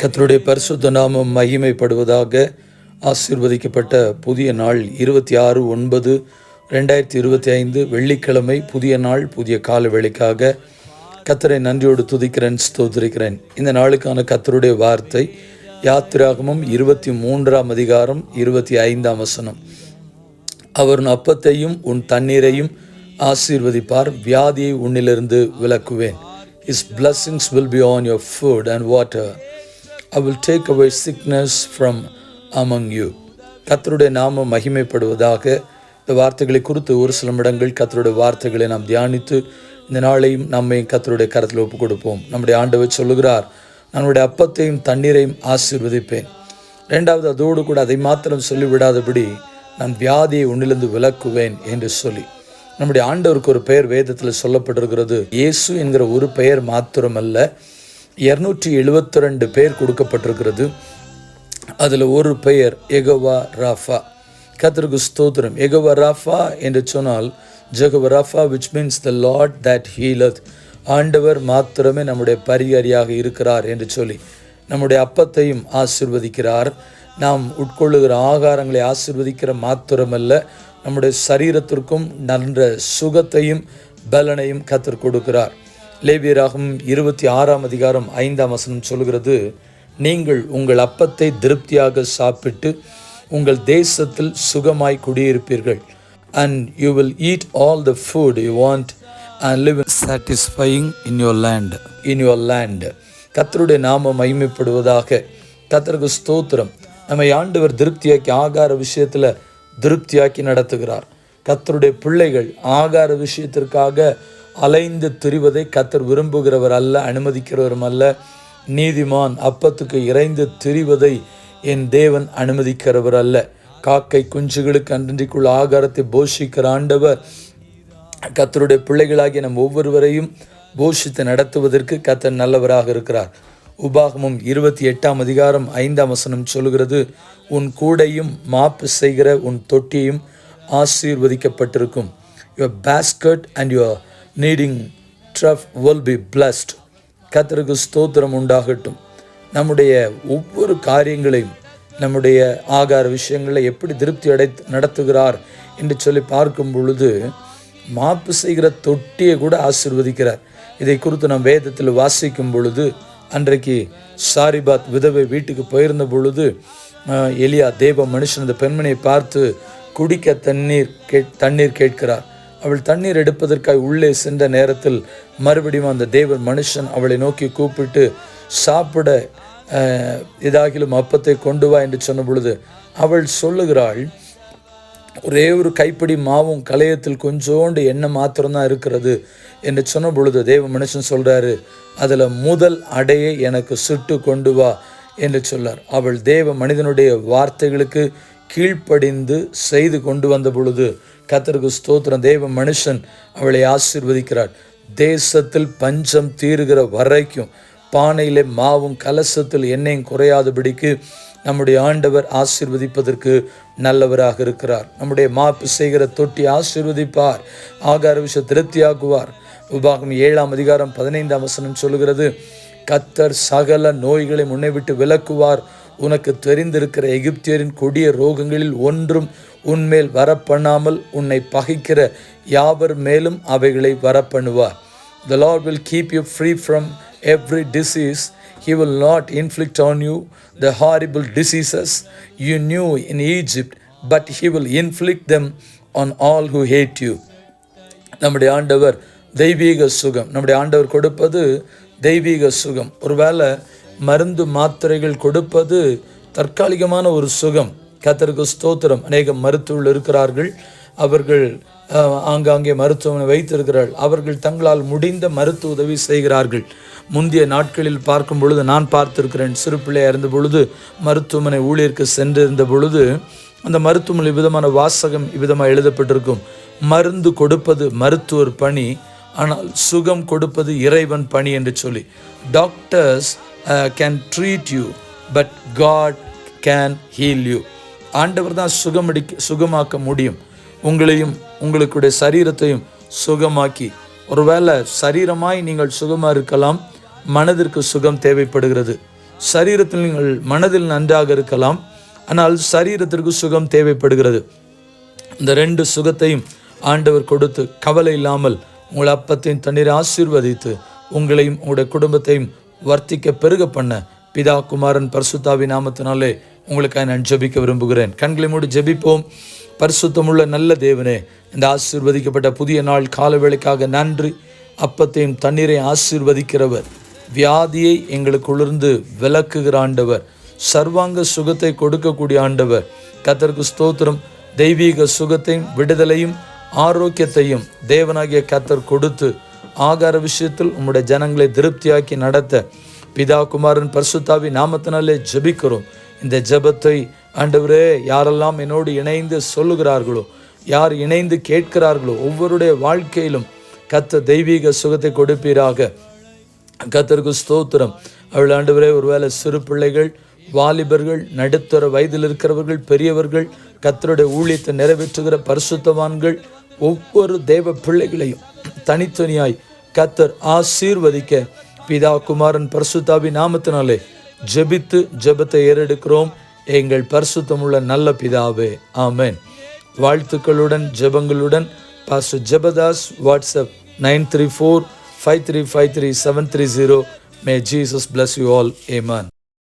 கத்தருடைய பரிசுத்த நாமம் மகிமைப்படுவதாக ஆசிர்வதிக்கப்பட்ட புதிய நாள் இருபத்தி ஆறு ஒன்பது ரெண்டாயிரத்தி இருபத்தி ஐந்து வெள்ளிக்கிழமை புதிய நாள் புதிய கால வேலைக்காக கத்தரை நன்றியோடு துதிக்கிறேன் ஸ்தோத்திரிக்கிறேன். இந்த நாளுக்கான கத்தருடைய வார்த்தை யாத்திராகமும் இருபத்தி மூன்றாம் அதிகாரம் இருபத்தி ஐந்தாம் வசனம். அவர் உன் அப்பத்தையும் உன் தண்ணீரையும் ஆசீர்வதிப்பார் வியாதியை உன்னிலிருந்து விலக்குவேன். His blessings will be on your food and water I will take away sickness from among you கத்தருடைய நாமம் மகிமைப்படுவதாக இந்த வார்த்தைகளை குறித்து ஒரு சில இடங்கள் கத்தருடைய வார்த்தைகளை நாம் தியானித்து இந்த நாளையும் நம்மை கத்தருடைய கரத்தில் ஒப்புக் கொடுப்போம் நம்முடைய ஆண்டவர் சொல்லுகிறார் நம்முடைய அப்பத்தையும் தண்ணீரையும் ஆசீர்வதிப்பேன். ரெண்டாவது அதோடு கூட அதை மாத்திரம் சொல்லிவிடாதபடி நான் வியாதியை உன்னிலிருந்து விலக்குவேன் என்று சொல்லி. நம்முடைய ஆண்டவருக்கு ஒரு பெயர் வேதத்தில் சொல்லப்பட்டிருக்கிறது. இயேசு என்கிற ஒரு பெயர் மாத்திரமல்ல. இரநூற்றி எழுபத்தி ரெண்டு பேர் கொடுக்கப்பட்டிருக்கிறது. அதில் ஒரு பெயர் எகவா ராஃபா. கத்தருக்கு ஸ்தோத்திரம். எகவா ராஃபா என்று சொன்னால் Jehovah Rapha which means the Lord that healeth ஆண்டவர் மாத்திரமே நம்முடைய பரிகாரியாக இருக்கிறார் என்று சொல்லி நம்முடைய அப்பத்தையும் ஆசிர்வதிக்கிறார். நாம் உட்கொள்ளுகிற ஆகாரங்களை ஆசிர்வதிக்கிற மாத்திரமல்ல நம்முடைய சரீரத்திற்கும் நல்ல சுகத்தையும் பலனையும் கத்தர் கொடுக்கிறார். லேவியராகும் இருபத்தி ஆறாம் அதிகாரம் ஐந்தாம் வசனம் சொல்கிறது நீங்கள் உங்கள் அப்பத்தை திருப்தியாக சாப்பிட்டு உங்கள் தேசத்தில் சுகமாய் குடியிருப்பீர்கள். And you will eat all the food you want and live satisfying in your land in your land கத்தருடைய நாம மகிமைப்படுவதாக கத்தருக்கு ஸ்தோத்திரம். நம்மை ஆண்டவர் திருப்தியாக்கி ஆகார விஷயத்தில் திருப்தியாக்கி நடத்துகிறார். கத்தருடைய பிள்ளைகள் ஆகார விஷயத்திற்காக அலைந்து திரிவதை கத்தர் விரும்புகிறவர் அல்ல அனுமதிக்கிறவரும் அல்ல. நீதிமான் அப்பத்துக்கு இறைந்து திரிவதை என் தேவன் அனுமதிக்கிறவர் அல்ல. காக்கை குஞ்சுகளுக்கு அன்றைக்குள்ள ஆகாரத்தை போஷிக்கிற ஆண்டவர் கத்தருடைய பிள்ளைகளாகிய நம் ஒவ்வொருவரையும் போஷித்து நடத்துவதற்கு கத்தர் நல்லவராக இருக்கிறார். உபாகமும் இருபத்தி எட்டாம் அதிகாரம் ஐந்தாம் வசனம் சொல்கிறது உன் கூடையும் மாப்பு செய்கிற உன் தொட்டியும் ஆசீர்வதிக்கப்பட்டிருக்கும். Your basket and your kneading trough will be blessed கத்தருக்கு ஸ்தோத்திரம் உண்டாகட்டும். நம்முடைய ஒவ்வொரு காரியங்களையும் நம்முடைய ஆகார விஷயங்களை எப்படி திருப்தி அடை நடத்துகிறார் என்று சொல்லி பார்க்கும் பொழுது மாப்பு செய்கிற தொட்டியை கூட ஆசிர்வதிக்கிறார். இதை குறித்து நாம் வேதத்தில் வாசிக்கும் பொழுது அன்றைக்கு சாரிபாத் விதவை வீட்டுக்கு போயிருந்த பொழுது எலியா தேவ மனுஷன் அந்த பெண்மணியை பார்த்து குடிக்க தண்ணீர் கே தண்ணீர் கேட்கிறார். அவள் தண்ணீர் எடுப்பதற்காக உள்ளே சென்ற நேரத்தில் மறுபடியும் அந்த தேவர் மனுஷன் அவளை நோக்கி கூப்பிட்டு சாப்பிட இதாகிலும் அப்பத்தை கொண்டு வா என்று சொன்ன பொழுது அவள் சொல்லுகிறாள் ஒரே ஒரு கைப்பிடி மாவும் கலையத்தில் கொஞ்சோண்டு எண்ணெய் மாத்திரம்தான் இருக்கிறது என்று சொன்ன பொழுது தேவ மனுஷன் சொல்கிறாரு அதில் முதல் அடையை எனக்கு சுட்டு கொண்டு வா என்று சொல்லார் அவள் தேவ மனிதனுடைய வார்த்தைகளுக்கு கீழ்ப்படிந்து செய்து கொண்டு வந்த பொழுது கத்தருக்கு ஸ்தோத்திரம். தேவ மனுஷன் அவளை ஆசீர்வதிக்கிறார். தேசத்தில் பஞ்சம் தீருகிற வரைக்கும் பானையிலே மாவும் கலசத்தில் எண்ணெயும் குறையாதபடிக்கு நம்முடைய ஆண்டவர் ஆசிர்வதிப்பதற்கு நல்லவராக இருக்கிறார். நம்முடைய மாப்பு செய்கிற தொட்டி ஆசிர்வதிப்பார். ஆகார விஷ திருப்தியாக்குவார். உபாகம் ஏழாம் அதிகாரம் பதினைந்தாம் வசனம் சொல்லுகிறது கத்தர் சகல நோய்களை முன்னை விட்டு விலக்குவார். உனக்கு தெரிந்திருக்கிற எகிப்தியரின் கொடிய ரோகங்களில் ஒன்றும் உன்மேல் வரப்பண்ணாமல் உன்னை பகைக்கிற யாவர் மேலும் அவைகளை வரப்பண்ணுவார் the Lord will keep you free from every disease he will not inflict on you the horrible diseases you knew in Egypt, but he will inflict them on all who hate you நம்முடைய ஆண்டவர் தெய்வீக சுகம் நம்முடைய ஆண்டவர் கொடுப்பது தெய்வீக சுகம் ஒருவேளை மருந்து மாத்திரைகள் கொடுப்பது தற்காலிகமான ஒரு சுகம் கத்தருக்கு ஸ்தோத்திரம். அநேக மருத்துவர்கள் இருக்கிறார்கள். அவர்கள் ஆங்காங்கே மருத்துவமனை வைத்திருக்கிறார்கள். அவர்கள் தங்களால் முடிந்த மருத்துவ உதவி செய்கிறார்கள். முந்தைய நாட்களில் பார்க்கும் பொழுது நான் பார்த்திருக்கிறேன். சிறு பிள்ளையாக இருந்த பொழுது மருத்துவமனை ஊழியருக்கு சென்றிருந்த பொழுது அந்த மருத்துவமனை விதமான வாசகம் இவ்விதமாக எழுதப்பட்டிருக்கும். மருந்து கொடுப்பது மருத்துவர் பணி ஆனால் சுகம் கொடுப்பது இறைவன் பணி என்று சொல்லி. Doctors can treat you but God can heal you ஆண்டவர் தான் சுகமடிக்க சுகமாக்க முடியும். உங்களையும் உங்களுடைய சரீரத்தையும் சுகமாக்கி ஒருவேளை சரீரமாய் நீங்கள் சுகமாக இருக்கலாம் மனதிற்கு சுகம் தேவைப்படுகிறது. சரீரத்தில் நீங்கள் மனதில் நன்றாக இருக்கலாம் ஆனால் சரீரத்திற்கு சுகம் தேவைப்படுகிறது. இந்த ரெண்டு சுகத்தையும் ஆண்டவர் கொடுத்து கவலை இல்லாமல் உங்கள் அப்பத்தையும் தண்ணீரை ஆசீர்வதித்து உங்களையும் உங்களுடைய குடும்பத்தையும் வர்த்திக்க பெருக பண்ண பிதா குமாரன் பரிசுத்தாவி நாமத்தினாலே உங்களுக்காக நான் ஜெபிக்க விரும்புகிறேன். கண்களை மூடி ஜெபிப்போம். பரிசுத்தமுள்ள நல்ல தேவனே இந்த ஆசீர்வதிக்கப்பட்ட புதிய நாள் காலவேளைக்காக நன்றி. அப்பத்தையும் தண்ணீரை ஆசீர்வதிக்கிறவர். வியாதியை எங்களுக்குள்ளிருந்து விளக்குகிற ஆண்டவர். சர்வாங்க சுகத்தை கொடுக்கக்கூடிய ஆண்டவர். கத்தருக்கு ஸ்தோத்திரம். தெய்வீக சுகத்தையும் விடுதலையும் ஆரோக்கியத்தையும் தேவனாகிய கத்தர் கொடுத்து ஆகார விஷயத்தில் உம்முடைய ஜனங்களை திருப்தியாக்கி நடத்த பிதா குமாரன் பர்சுத்தாவி நாமத்தினாலே ஜெபிக்கிறோம். இந்த ஜெபத்தை ஆண்டவரே யாரெல்லாம் என்னோடு இணைந்து சொல்லுகிறார்களோ யார் இணைந்து கேட்கிறார்களோ ஒவ்வொருடைய வாழ்க்கையிலும் கத்த தெய்வீக சுகத்தை கொடுப்பீராக. கத்தருக்கு ஸ்தோத்திரம். அவள் ஆண்டவரே ஒருவேளை சிறு பிள்ளைகள் வாலிபர்கள் நடுத்தர வயதில் இருக்கிறவர்கள் பெரியவர்கள் கத்தருடைய ஊழியத்தை நிறைவேற்றுகிற பரிசுத்தவான்கள் ஒவ்வொரு தெய்வ பிள்ளைகளையும் தனித்தனியாய் கத்தர் ஆசீர்வதிக்க. பிதா குமாரன் பரிசுத்தாவி நாமத்தினாலே ஜெபித்து ஜெபத்தை ஏறெடுக்கிறோம். எங்கள் பரிசுத்தமுள்ள நல்ல பிதாவே ஆமென். வாழ்த்துக்களுடன் ஜெபங்களுடன் pastor Jebadas WhatsApp nine three four five three five three seven three zero. May Jesus bless you all amen